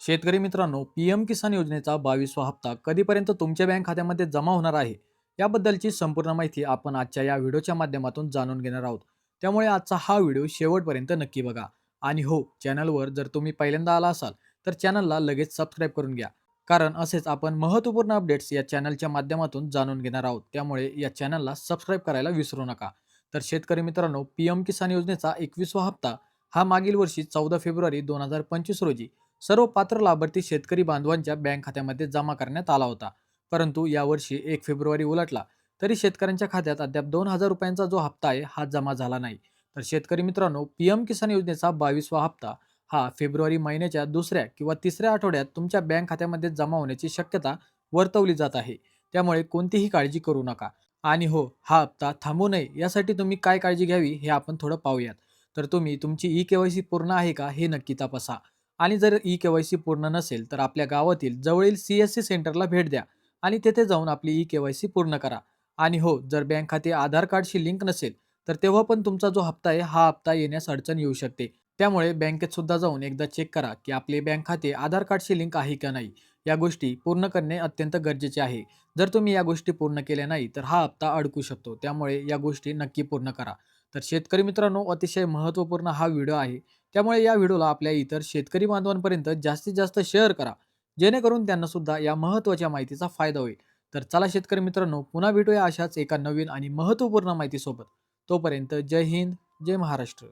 शेतकरी मित्रांनो P M किसान योजनेचा बावीसवा हप्ता कधीपर्यंत तुमच्या बँक खात्यामध्ये जमा होणार आहे? याबद्दलची संपूर्ण माहिती आपण आजच्या या व्हिडिओच्या माध्यमातून जाणून घेणार आहोत. त्यामुळे आजचा हा व्हिडिओ शेवटपर्यंत नक्की बघा. आणि हो चॅनलवर जर तुम्ही पहिल्यांदा आला असाल तर चॅनलला लगेच सबस्क्राईब करून घ्या. कारण असेच आपण महत्त्वपूर्ण अपडेट्स या चॅनलच्या माध्यमातून जाणून घेणार आहोत. त्यामुळे या चॅनलला सबस्क्राईब करायला विसरू नका. तर शेतकरी मित्रांनो पी एम किसान योजनेचा एकवीसवा हप्ता हा मागील वर्षी चौदा फेब्रुवारी दोन हजार पंचवीस रोजी सर्व पात्र लाभार्थी शेतकरी बांधवांच्या बँक खात्यामध्ये जमा करण्यात आला होता. परंतु यावर्षी एक फेब्रुवारी उलटला तरी शेतकऱ्यांच्या खात्यात अद्याप दोन हजार रुपयांचा जो हप्ता आहे हा जमा झाला नाही. तर शेतकरी मित्रांनो पी एम किसान योजनेचा बावीसवा हप्ता हा फेब्रुवारी महिन्याच्या दुसऱ्या किंवा तिसऱ्या आठवड्यात तुमच्या बँक खात्यामध्ये जमा होण्याची शक्यता वर्तवली जात आहे. त्यामुळे कोणतीही काळजी करू नका. आणि हो हा हप्ता थांबू नये यासाठी तुम्ही काय काळजी घ्यावी हे आपण थोडं पाहूयात. तर तुम्ही तुमची ई के वाय सी पूर्ण आहे का? हे नक्की तपासा. आणि जर ई के वाय सी पूर्ण नसेल तर आपल्या गावातील जवळील सी एस सी सेंटरला भेट द्या आणि तेथे जाऊन आपली ई के वाय सी पूर्ण करा. आणि हो जर बँक खाते आधार कार्डशी लिंक नसेल तर तेव्हा पण तुमचा जो हप्ता आहे हा हप्ता येण्यास अडचण येऊ शकते. त्यामुळे बँकेत सुद्धा जाऊन एकदा चेक करा की आपले बँक खाते आधार कार्डशी लिंक आहे का नाही. या गोष्टी पूर्ण करणे अत्यंत गरजेचे आहे. जर तुम्ही या गोष्टी पूर्ण केल्या नाही तर हा हप्ता अडकू शकतो. त्यामुळे या गोष्टी नक्की पूर्ण करा. तर शेतकरी मित्रांनो अतिशय महत्त्वपूर्ण हा व्हिडिओ आहे. त्यामुळे या व्हिडिओला आपल्या इतर शेतकरी बांधवांपर्यंत जास्तीत जास्त शेअर करा. जेणेकरून त्यांना सुद्धा या महत्त्वाच्या माहितीचा फायदा होईल. तर चला शेतकरी मित्रांनो पुन्हा भेटूया अशाच एका नवीन आणि महत्त्वपूर्ण माहितीसोबत. तोपर्यंत जय हिंद जय महाराष्ट्र.